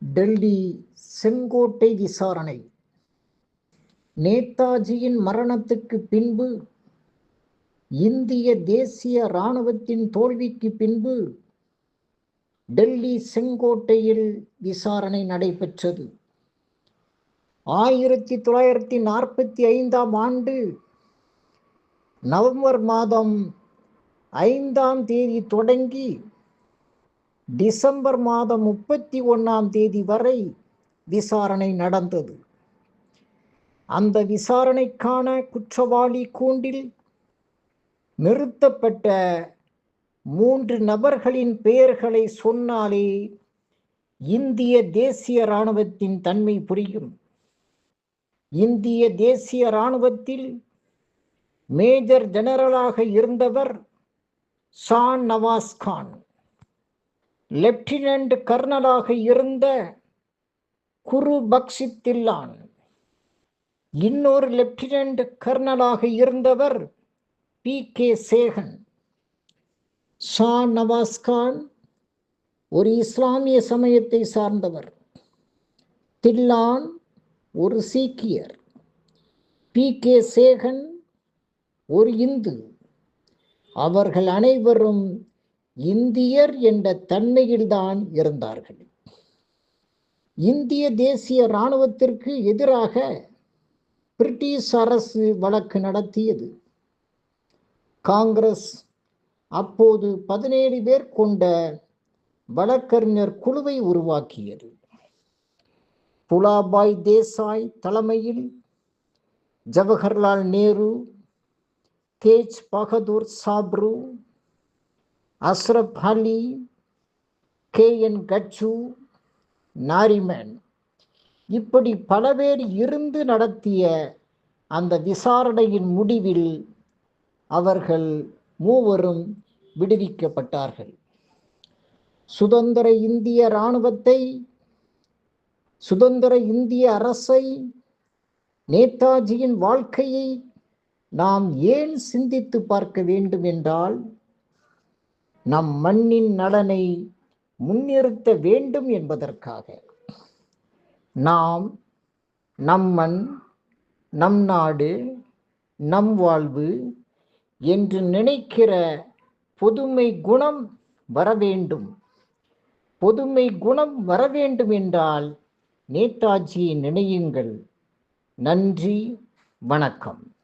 டெல்லி செங்கோட்டை விசாரணை. நேதாஜியின் மரணத்துக்கு பின்பு இந்திய தேசிய இராணுவத்தின் தோல்விக்கு பின்பு டெல்லி செங்கோட்டையில் விசாரணை நடைபெற்றது. ஆயிரத்தி தொள்ளாயிரத்தி நாற்பத்தி ஐந்தாம் ஆண்டு நவம்பர் மாதம் ஐந்தாம் தேதி தொடங்கி டிசம்பர் மாதம் முப்பத்தி ஒன்றாம் தேதி வரை விசாரணை நடந்தது. அந்த விசாரணைக்கான குற்றவாளி கூண்டில் நிறுத்தப்பட்ட மூன்று நபர்களின் பெயர்களை சொன்னாலே இந்திய தேசிய இராணுவத்தின் தன்மை புரியும். இந்திய தேசிய இராணுவத்தில் மேஜர் ஜெனரலாக இருந்தவர் ஷான் நவாஸ் கான். லெப்டினன்ட் கர்னலாக இருந்த குரு பக்ஷித் தில்லான் இன்னொரு லெப்டினன்ட் கர்னலாக இருந்தவர் P K Sagan. Shah Nawaz Khan ஒரு இஸ்லாமிய சமயத்தை சார்ந்தவர். தில்லான் ஒரு சீக்கியர். பி கே சேகன் ஒரு இந்து. அவர்கள் அனைவரும் இந்தியர் என்ற தன்மையில்தான் இருந்தார்கள். இந்திய தேசிய இராணுவத்திற்கு எதிராக பிரிட்டிஷ் அரசு வழக்கு நடத்தியது. காங்கிரஸ் அப்போது பதினேழு பேர் கொண்ட வழக்கறிஞர் குழுவை உருவாக்கியது. புலாபாய் தேசாய் தலைமையில் ஜவஹர்லால் நேரு தேஜ் பகதூர் சாப்ரு அஸ்ரப் அலி கே என் கச்சு நாரிமன். இப்படி பல பேர் இருந்து நடத்திய அந்த விசாரணையின் முடிவில் அவர்கள் மூவரும் விடுவிக்கப்பட்டார்கள். சுதந்திர இந்திய இராணுவத்தை சுதந்திர இந்திய அரசை நேதாஜியின் வாழ்க்கையை நாம் ஏன் சிந்தித்து பார்க்க வேண்டும் என்றால் நம் மண்ணின் நலனை முன்னிறுத்த வேண்டும் என்பதற்காக. நாம் நம் மண் நம் நாடு நம் வாழ்வு என்று நினைக்கிற பொதுமை குணம் வர வேண்டும். பொதுமை குணம் வர வேண்டும் என்றால் நேதாஜியை நினையுங்கள். நன்றி வணக்கம்.